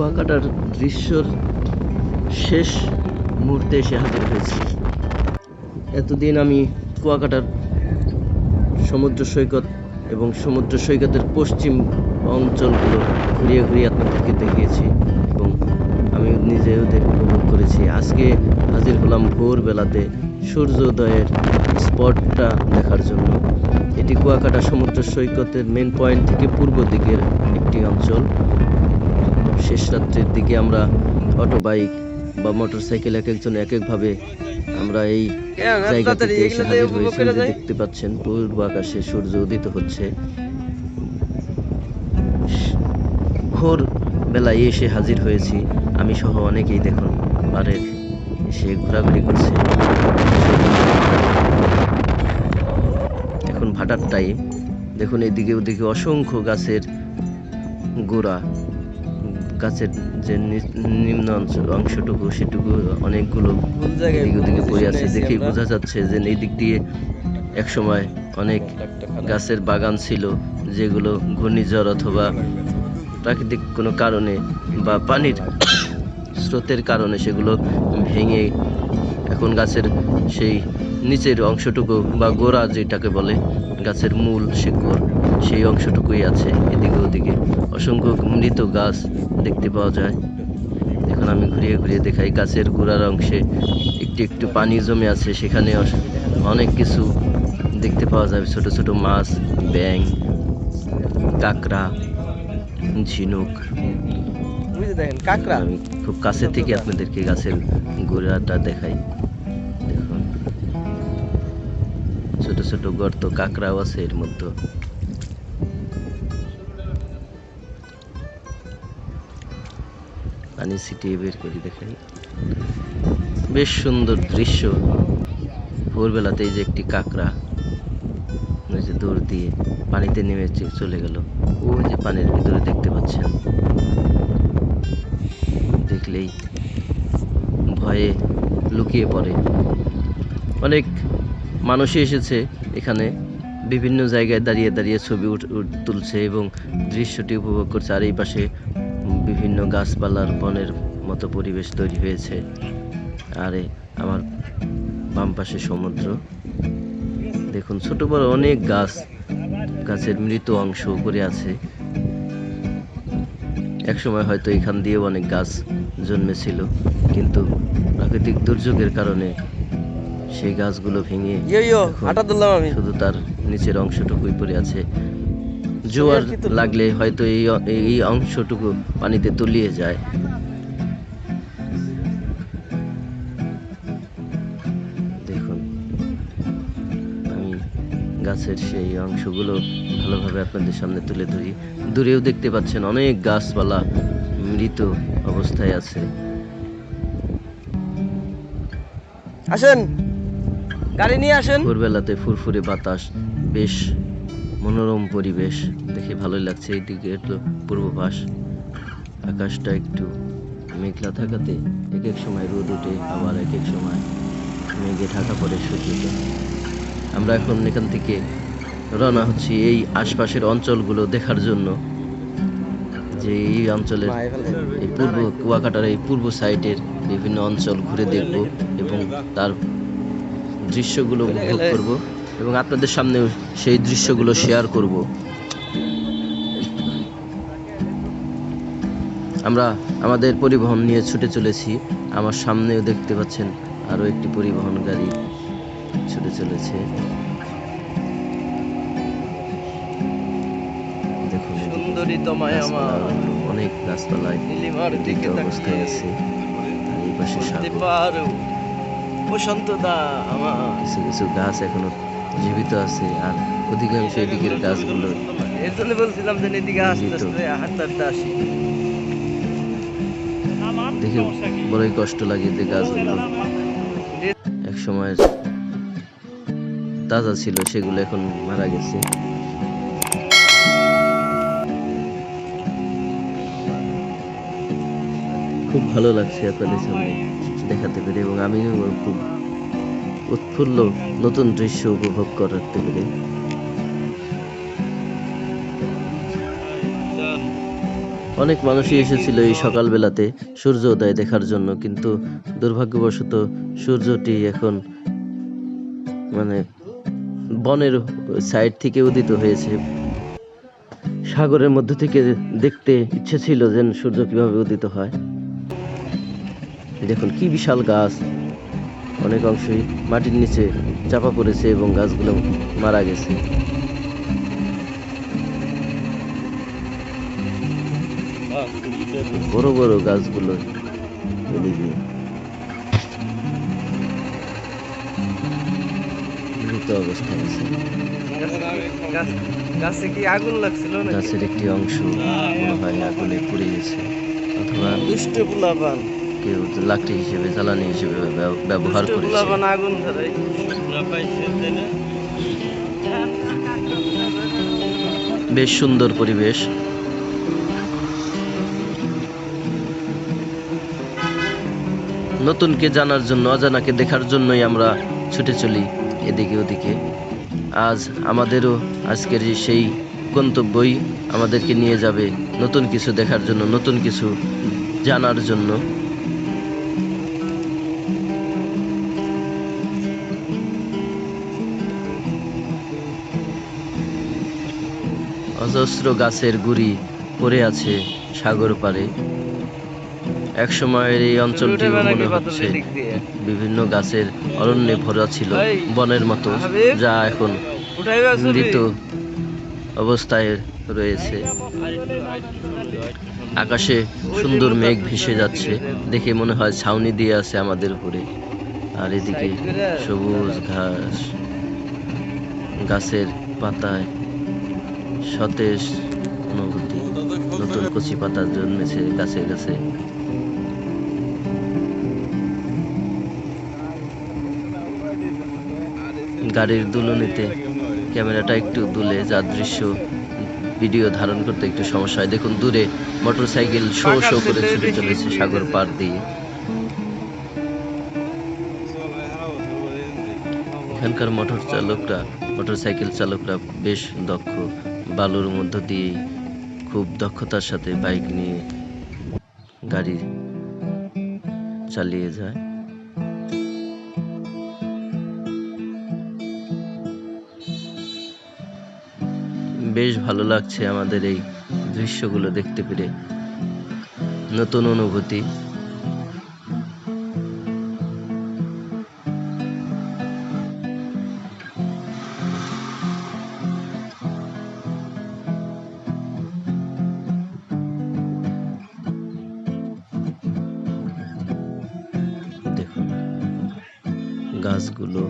কুয়াকাটার দৃশ্যর শেষ মুহূর্তে এসে হাজির হয়েছি। এতদিন আমি কুয়াকাটার সমুদ্র সৈকত এবং সমুদ্র সৈকতের পশ্চিম অঞ্চলগুলো ঘুরিয়ে ঘুরিয়ে আপনাদেরকে দেখিয়েছি এবং আমি নিজেও দেখ উপভোগ করেছি। আজকে হাজির হলাম ভোরবেলাতে সূর্যোদয়ের স্পটটা দেখার জন্য। এটি কুয়াকাটা সমুদ্র সৈকতের মেন পয়েন্ট থেকে পূর্ব দিকের একটি অঞ্চল। শেষ রাত্রের দিকে আমরা অটো বাইক বা মোটর সাইকেল এক একজন এক একভাবে আমরা এই এসে হাজির হয়েছি। দেখতে পাচ্ছেন পূর্ব আকাশে সূর্য উদিত হচ্ছে। ভোর বেলায় এসে হাজির হয়েছি। আমি সহ অনেকেই দেখুন পারে এসে ঘোরাঘুরি করছে। এখন ভাটার টাইম। দেখুন এদিকে ওদিকে অসংখ্য গাছের গোড়া। গাছের যে নিম্ন অংশ- অংশটুকু সেটুকু অনেকগুলো এদিকে ওদিকে পড়ে আছে। দেখেই বোঝা যাচ্ছে যে এই দিক দিয়ে একসময় অনেক গাছের বাগান ছিল যেগুলো ঘূর্ণিঝড় অথবা প্রাকৃতিক কোনো কারণে বা পানির স্রোতের কারণে সেগুলো ভেঙে এখন গাছের সেই নিচের অংশটুকু বা গোড়া যেটাকে বলে গাছের মূল শিকড় সেই অংশটুকুই আছে, এদিকে ওদিকে। অসংখ্য মৃত গাছ দেখতে পাওয়া যায়। এখন আমি ঘুরিয়ে ঘুরিয়ে দেখাই গাছের গোড়ার অংশে। একটু একটু পানি জমে আছে, সেখানে অনেক কিছু দেখতে পাওয়া যাবে ছোট ছোট মাছ ব্যাং কাঁকড়া, ঝিনুক। দেখেন কাকড়া আমি খুব কাছে থেকে আপনাদেরকে গাছের গোড়াটা দেখাই। দেখুন। ছোট ছোট গর্ত, কাঁকড়াও আছে এর মধ্যে। পানি ছিটিয়ে বের করি দেখাই বেশ সুন্দর দৃশ্য। ভোরবেলাতে এই যে একটি কাঁকড়া, ওই যে দৌড় দিয়ে পানিতে নেমে চলে গেল। ওই যে পানির ভিতরে দেখতে পাচ্ছেন। দেখলেই ভয়ে লুকিয়ে পড়ে। অনেক মানুষই এসেছে এখানে, বিভিন্ন জায়গায় দাঁড়িয়ে দাঁড়িয়ে ছবি তুলছে এবং দৃশ্যটি উপভোগ করছে। আর এই পাশে বিভিন্ন গাছপালার বনের মতো পরিবেশ তৈরি হয়েছে। আর আমার বাম পাশে সমুদ্র। দেখুন ছোট বড় অনেক গাছ গাছের মৃত অংশ করে আছে। একসময় হয়তো এখান দিয়েও অনেক গাছ জন্মেছিল কিন্তু প্রাকৃতিক দুর্যোগের কারণে সেই গাছগুলো ভেঙে শুধু তার নিচের অংশটুকুই পড়ে আছে। জোয়ার লাগলে হয়তো এই এই অংশটুকু পানিতে তলিয়ে যায়। দেখুন আমি গাছের সেই অংশগুলো ভালোভাবে আপনাদের সামনে তুলে ধরি। দূরেও দেখতে পাচ্ছেন অনেক গাছপালা মৃত অবস্থায় আছে। আসেন গাড়ি নিয়ে আসেন। ভোরবেলাতে ফুরফুরে বাতাস বেশ মনোরম পরিবেশ দেখে ভালোই লাগছে এইদিকে একটু পূর্ব পাশ আকাশটা একটু মেঘলা থাকাতে এক এক সময় রোদ ওঠে, আবার এক এক সময় মেঘে ঢাকা পড়ে সূর্যটা। আমরা এখন এখান থেকে রওনা হচ্ছি এই আশপাশের অঞ্চলগুলো দেখার জন্য। যে এই অঞ্চলের এই পূর্ব কুয়াকাটার এই পূর্ব সাইডের বিভিন্ন অঞ্চল ঘুরে দেখব এবং তার দৃশ্যগুলো উপভোগ করব। এবং আপনাদের সামনে সেই দৃশ্যগুলো শেয়ার করব। আমরা আমাদের পরিবহন নিয়ে ছুটে চলেছি। আমার সামনেও দেখতে পাচ্ছেন আরও একটি পরিবহন গাড়ি ছুটে চলেছে। সুন্দরী তোমায় আমার অনেক গাছপালায় দিকে অবস্থায় আছে। এই পাশে কিছু কিছু গাছ এখনও জীবিত আছে আর অধিকাংশ এদিকের গাছগুলো এর জন্য বলছিলাম যে এদিকে আস্তে আস্তে হাঁটতে হাঁটতে আসি। দেখে বড়ই কষ্ট লাগে যে গাছগুলো। এক সময় তাজা ছিল সেগুলো এখন মারা গেছে। খুব ভালো লাগছে আপনাদের সামনে দেখাতে পেরে এবং আমিও খুব উৎফুল্ল নতুন দৃশ্য উপভোগ করতে পেরে অনেক মানুষই এসেছিল এই সকালবেলাতে সূর্য উদয় দেখার জন্য, কিন্তু দুর্ভাগ্যবশত সূর্যটি এখন মানে বনের সাইড থেকে উদিত হয়েছে। সাগরের মধ্য থেকে দেখতে ইচ্ছে ছিল যে সূর্য কীভাবে উদিত হয়। দেখুন, কি বিশাল গাছ। অনেক অংশই মাটির নিচে চাপা পড়েছে এবং গাছগুলো মারা গেছে। বড় বড় গাছগুলো এদিকে। মৃত অবস্থায় আছে। গাছে কি আগুন লাগছিল গাছের একটি অংশ মনে হয় আগুনে পুড়ে গেছে। অথবা দুষ্ট পোলাপান কেউ লাকড়ি হিসেবে জ্বালানি হিসেবে ব্যবহার করেছে। ধরাই বেশ সুন্দর পরিবেশ। নতুনকে জানার জন্য অজানাকে দেখার জন্যই আমরা ছুটে চলি এদিকে ওদিকে। আজ আমাদেরও আজকের সেই গন্তব্যই আমাদেরকে নিয়ে যাবে নতুন কিছু দেখার জন্য নতুন কিছু জানার জন্য। অজস্র গাছের গুড়ি পড়ে আছে সাগর পাড়ে। এক সময়ের এই অঞ্চলটি মনে হচ্ছে বিভিন্ন গাছের অরণ্যে ভরা ছিল বনের মতো যা এখন মৃত অবস্থায় রয়েছে। আকাশে সুন্দর মেঘ ভেসে যাচ্ছে দেখে মনে হয় ছাউনি দিয়ে আছে আমাদের উপরে। আর এদিকে সবুজ ঘাস গাছের পাতায় সতেজ অনুভূতি। নতুন কচি পাতা জন্মেছে, গাছে গাছে। গাড়ির দুলনিতে ক্যামেরাটা একটু দুলে যার দৃশ্য, ভিডিও ধারণ করতে একটু সমস্যা হয়। দেখুন, দূরে মোটরসাইকেল শো শো করে ছুটে চলেছে সাগর পার দিয়ে। এখানকার মোটর চালকরা, মোটরসাইকেল চালকরা বেশ দক্ষ। বালুর মধ্য দিয়ে খুব দক্ষতার সাথে বাইক নিয়ে গাড়ি চালিয়ে যায়। বেশ ভালো লাগছে আমাদের এই দৃশ্যগুলো দেখতে পেরে। নতুন অনুভূতি। গাছগুলো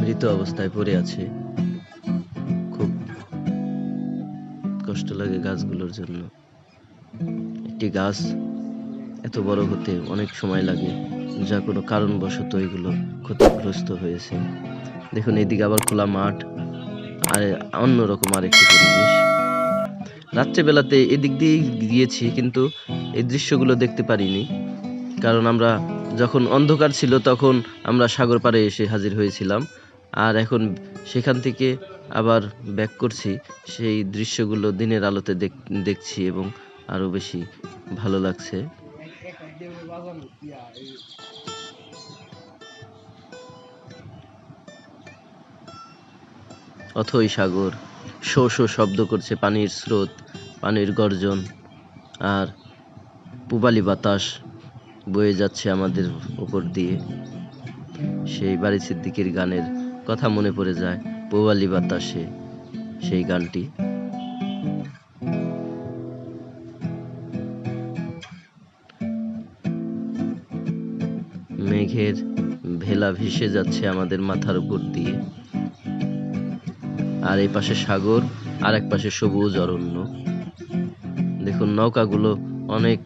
মৃত অবস্থায় পড়ে আছে। খুব কষ্ট লাগে গাছগুলোর জন্য। একটি গাছ এত বড় হতে অনেক সময় লাগে, যা কোনো কারণবশত এগুলো ক্ষতিগ্রস্ত হয়েছে। দেখুন, এদিকে আবার খোলা মাঠ, আর অন্যরকম আরেকটি পরিবেশ। রাত্রেবেলাতে এদিক দিয়েই গিয়েছি, কিন্তু এই দৃশ্যগুলো দেখতে পারিনি। কারণ আমরা যখন অন্ধকার ছিল, তখন আমরা সাগর পাড়ে এসে হাজির হয়েছিলাম। আর এখন সেখান থেকে আবার ব্যাক করছি। সেই দৃশ্যগুলো দিনের আলোতে দেখ- দেখছি এবং আরও বেশি ভালো লাগছে। অথই সাগর। শো শো শব্দ করছে পানির স্রোত, পানির গর্জন, আর পূবালি বাতাস বয়ে যাচ্ছে আমাদের উপর দিয়ে। সেই বাড়ি সিদ্দিকির গানের কথা মনে পড়ে যায় পূবালি বাতাসে সেই গানটি। মেঘের ভেলা ভেসে যাচ্ছে আমাদের মাথার উপর দিয়ে। আর এই পাশে সাগর, আর এক পাশে সবুজ অরণ্য। দেখুন, নৌকাগুলো অনেক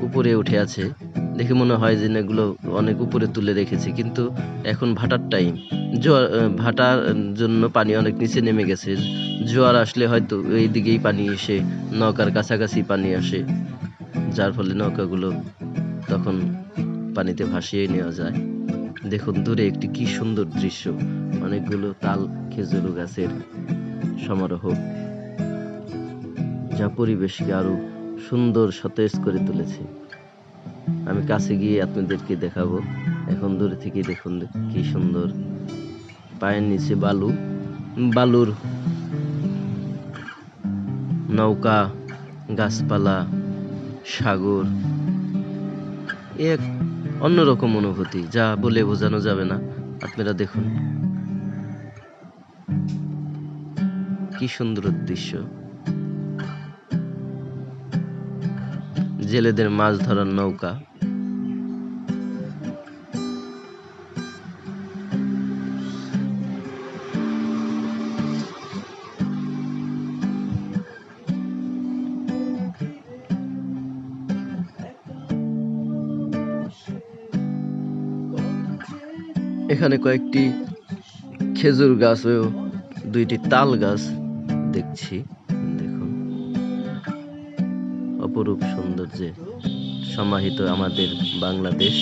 উপরে উঠে আছে। দেখে মনে হয় যে এগুলো অনেক উপরে তুলে রেখেছে, কিন্তু এখন ভাটার টাইম জোয়ার ভাটার জন্য পানি অনেক নিচে নেমে গেছে। জোয়ার আসলে হয়তো এই দিকেই পানি এসে, নৌকার কাছাকাছি পানি আসে। যার ফলে নৌকাগুলো তখন পানিতে ভাসিয়ে নেওয়া যায়। দেখুন, দূরে একটি কি সুন্দর দৃশ্য। অনেকগুলো তাল খেজুর গাছের সমারোহ। যা পরিবেশকে আরও সুন্দর সতেজ করে তুলেছে। আমি কাছে গিয়ে আপনাদেরকে দেখাবো। এখন দূরে থেকে দেখুন কি সুন্দর। পায়ের নিচে বালু। বালুর নৌকা, গাছপালা, সাগর। এক অন্যরকম অনুভূতি, যা বলে বোঝানো যাবে না। আপনারা দেখুন। কি সুন্দর দৃশ্য। জেলেদের মাছ ধরার নৌকা। এখানে কয়েকটি খেজুর গাছ ও দুইটি তাল গাছ দেখছি। দেখুন। অপরূপ সৌন্দর্যে সমাহিত আমাদের বাংলাদেশ।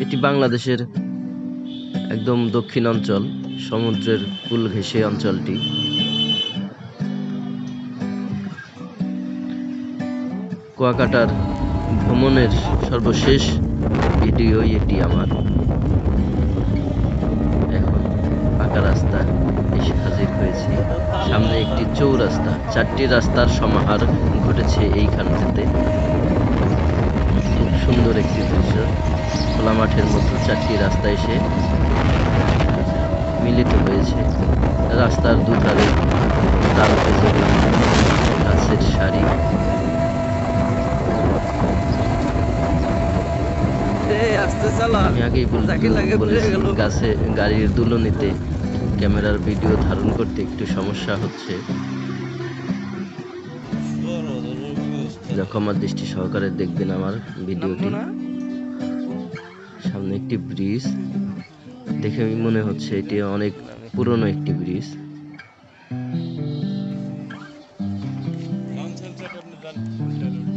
এটি বাংলাদেশের একদম দক্ষিণ অঞ্চল সমুদ্রের কুল ঘেঁষে অঞ্চলটি। কুয়াকাটার ভ্রমণের সর্বশেষ ভিডিও এটি আমার। এখন পাকা রাস্তা, এসে হাজির হয়েছি। সামনে একটি চৌরাস্তা, চারটি রাস্তার সমাহার ঘটেছে এইখানটাতে। সুন্দর একটি দৃশ্য। খোলা মাঠের মধ্যে চারটি রাস্তা এসে মিলিত হয়েছে। রাস্তার দুধারে খেজুর গাছের সারি এই আস্তে চালা আমি আগেই বলেছি গাছে গাড়ির দুলনিতে ক্যামেরার ভিডিও ধারণ করতে একটু সমস্যা হচ্ছে। আমার দৃষ্টি সহকারে দেখবেন আমার ভিডিওটি। সামনে একটি ব্রিজ। দেখে মনে হচ্ছে এটি অনেক পুরনো একটি ব্রিজ।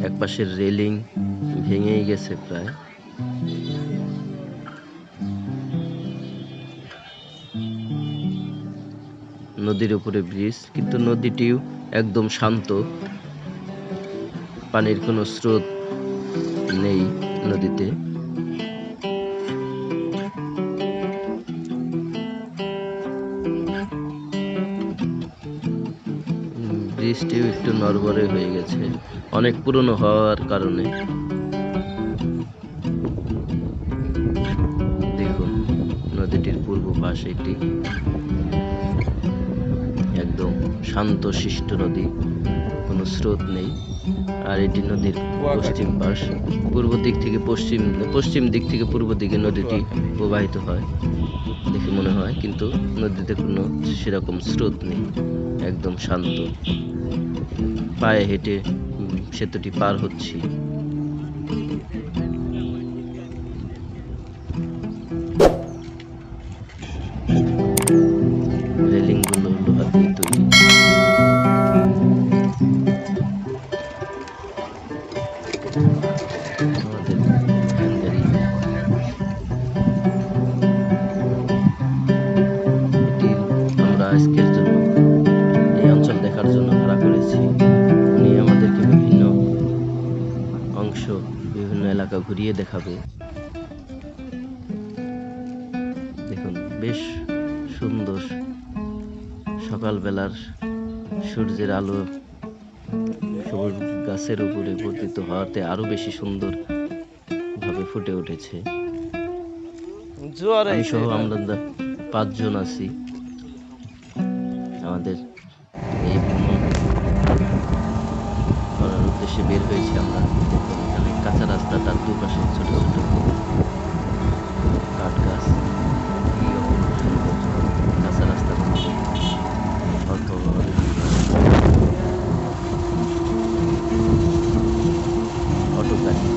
এক পাশের রেলিং ভেঙেই গেছে প্রায়। নদীর উপরে ব্রিজ, কিন্তু নদীটিও একদম শান্ত। পানির কোনো স্রোত নেই নদীতে। ব্রিজটিও একটু নড়বড়ে হয়ে গেছে। অনেক পুরনো হওয়ার কারণে। শান্ত শিষ্ট নদী কোনো স্রোত নেই। আর এটি নদীর পশ্চিম পাশ। পূর্ব দিক থেকে পশ্চিম পশ্চিম দিক থেকে পূর্ব দিকে নদীটি প্রবাহিত হয় দেখে মনে হয় কিন্তু নদীতে কোনো সেরকম স্রোত নেই একদম শান্ত। পায়ে হেঁটে সেতুটি পার হচ্ছি। ঘুরিয়ে দেখাবে। দেখুন বেশ সুন্দর সকালবেলার সূর্যের আলো সবুজ গাছের উপরে পতিত হওয়াতে আরও বেশি সুন্দর ভাবে ফুটে উঠেছে। আমি সহ আমরা পাঁচজন আছি। আমাদের এই ভ্রমণ করার উদ্দেশ্যে বের হয়েছি আমরা। কাঁচা রাস্তা, তার দুপাশে ছোট ছোট কাঠ গাছ। কাঁচা রাস্তা অটো গাড়িটা,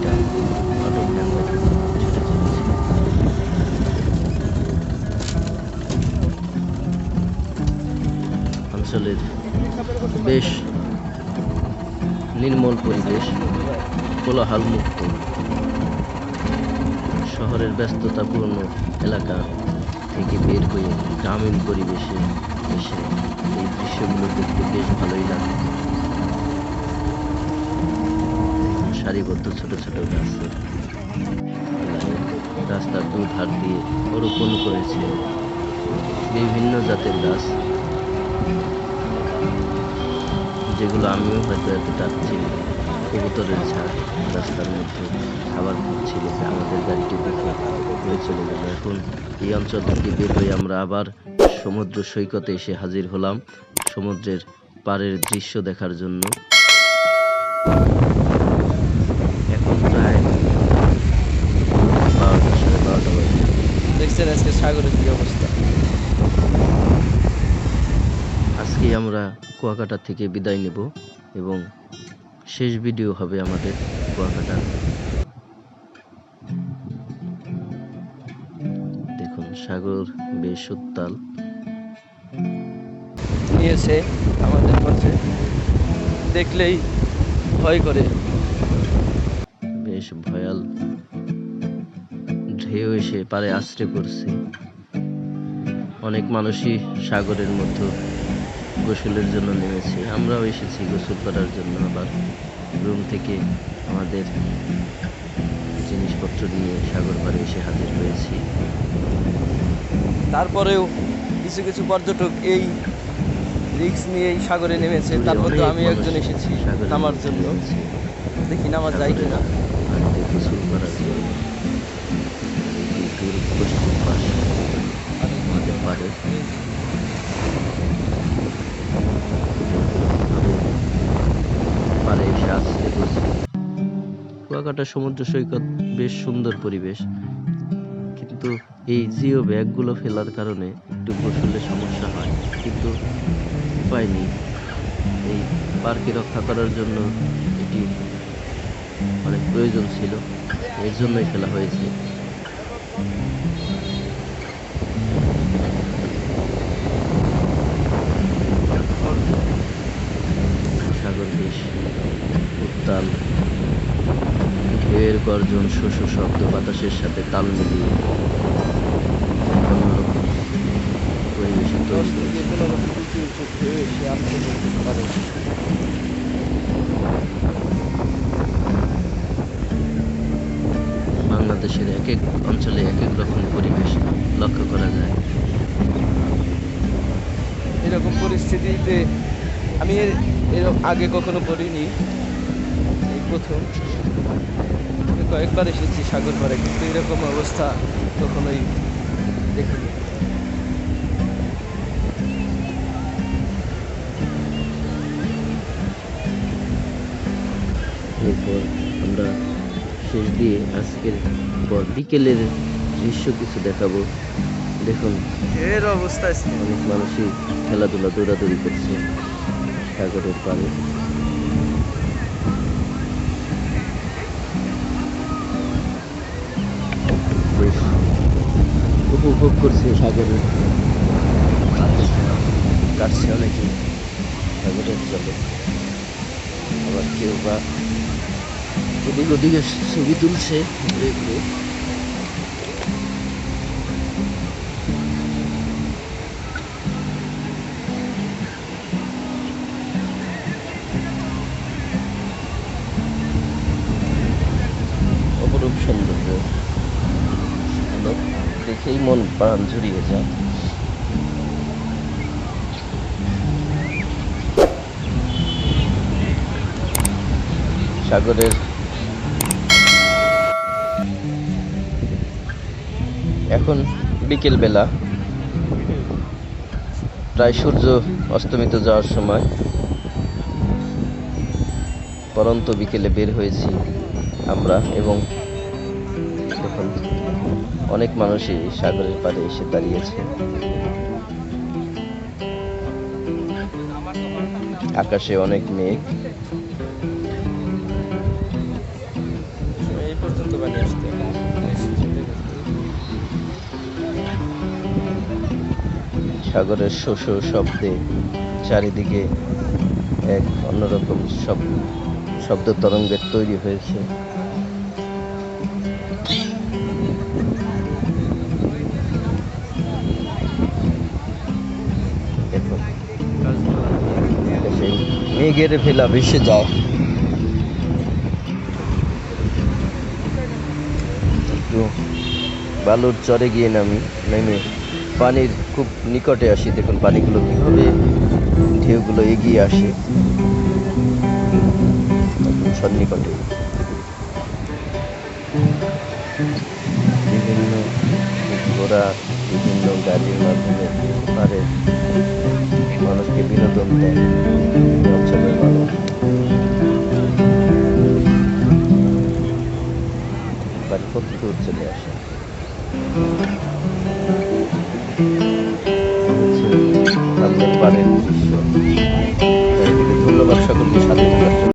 অটো গাড়ি অঞ্চলের বেশ কোলাহল মুক্ত। শহরের ব্যস্ততাপূর্ণ এলাকা থেকে বের হয়ে গ্রামীণ পরিবেশে এসে এই দৃশ্যগুলো দেখতে বেশ ভালোই লাগে। সারিবদ্ধ ছোট ছোট গাছের রাস্তার দুধার দিয়ে রোপণ করেছে বিভিন্ন জাতের গাছ, যেগুলো আমিও হয়তো এতটা চিনি। কবুতরের ঝাড়। রাস্তার মধ্যে খাবার খুঁজছিল আমাদের গাড়িটি দেখে হয়ে চলে গেল এখন এই অঞ্চল থেকে বের হয়ে আমরা আবার সমুদ্র সৈকতে এসে হাজির হলাম সমুদ্রের পাড়ের দৃশ্য দেখার জন্য। এখন প্রায় বারোটা সাড়ে বারোটা বাজে। দেখছেন আজকে সাগরের কি অবস্থা? আজকে আমরা কুয়াকাটা থেকে বিদায় নেব এবং শেষ ভিডিও হবে আমাদের কুয়াকাটা। দেখুন সাগর বেশ উত্তাল। নিয়েছে আমাদের পথে দেখলেই ভয় করে। বেশ ভয়াল ঢেউ এসে পারে আশ্রে পড়ছে। অনেক মানুষই সাগরের মধ্যে গোসলের জন্য নেমেছি। আমরাও এসেছি গোসল করার জন্য আবার রুম থেকে আমাদের জিনিসপত্র নিয়ে সাগর পাড়ে এসে হাজির হয়েছি। তারপরেও কিছু কিছু পর্যটক এই রিক্স নিয়ে এই সাগরে নেমেছে। তার মধ্যে আমি একজন এসেছি নামার জন্য। দেখি নামা যায় কিনা। গোসল করার জন্য আমাদের পাড়ে এসে আছড়ে পড়ছে কুয়াকাটা সমুদ্র সৈকত বেশ সুন্দর পরিবেশ, কিন্তু এই জিও ব্যাগগুলো ফেলার কারণে একটু গোসলের সমস্যা হয়, কিন্তু উপায় নেই। এই পার্কে রক্ষা করার জন্য এটি অনেক প্রয়োজন ছিল, এর জন্যই ফেলা হয়েছে সাগর বেশ উত্তাল গর্জন শোষ শব্দ বাতাসের সাথে তাল মিলিয়ে অন্যরকম পরিবেশে দশ তৈরি থেকে পনেরো ফুট উঁচু উঁচু ঢেউ এসে আটকে পড়তে পারে বাংলাদেশের এক এক অঞ্চলে এক এক রকম পরিবেশ লক্ষ্য করা যায়। এরকম পরিস্থিতিতে আমি এর আগে কখনো পড়িনি এই প্রথম। কয়েকবার এসেছি সাগর পাড়ে কিন্তু এরকম অবস্থা কখনোই দেখিনি। এরপর আমরা শেষ দিয়ে আজকের পর বিকেলের দৃশ্য কিছু দেখাবো। দেখুন এর অবস্থা অনেক মানুষই খেলাধুলা দৌড়াদৌড়ি করছে সাগরের পাড়ে। বেশ উপভোগ করছে সাগরের কাটছে অনেকে সাগরের জলে আবার কেউ বা এদিক ওদিকে ছবি তুলছে ঘুরে ঘুরে আলো দেখেই মন প্রাণ জুড়িয়ে যায়। সাগরের এখন বিকেল বেলা প্রায় সূর্য অস্তমিত যাওয়ার সময় পরন্ত বিকেলে বের হয়েছি আমরা এবং দেখুন অনেক মানুষই সাগরের পাড়ে এসে দাঁড়িয়েছে। আকাশে অনেক মেঘ। এই পর্যন্ত বানিয়ে আসতে সাগরের শো শো শব্দে চারিদিকে এক অন্যরকম শব শব্দ তরঙ্গের তৈরি হয়েছে। মেঘের ফেলা, ভেসে যাও। একটু বালুর চরে গিয়ে নামি, নেমে পানির খুব নিকটে আসি। দেখুন, পানিগুলো কীভাবে ঢেউগুলো এগিয়ে আসে। সন্নিকটে বিভিন্ন ঘোড়া বিভিন্ন গাড়ির মাধ্যমে পারে। মানুষকে বিনোদন দেয়। অঞ্চলের মানুষ। বাড়ি কত দূর চলে আসে। এদিকে ধন্যবাদ সকলকে স্বাধীনতার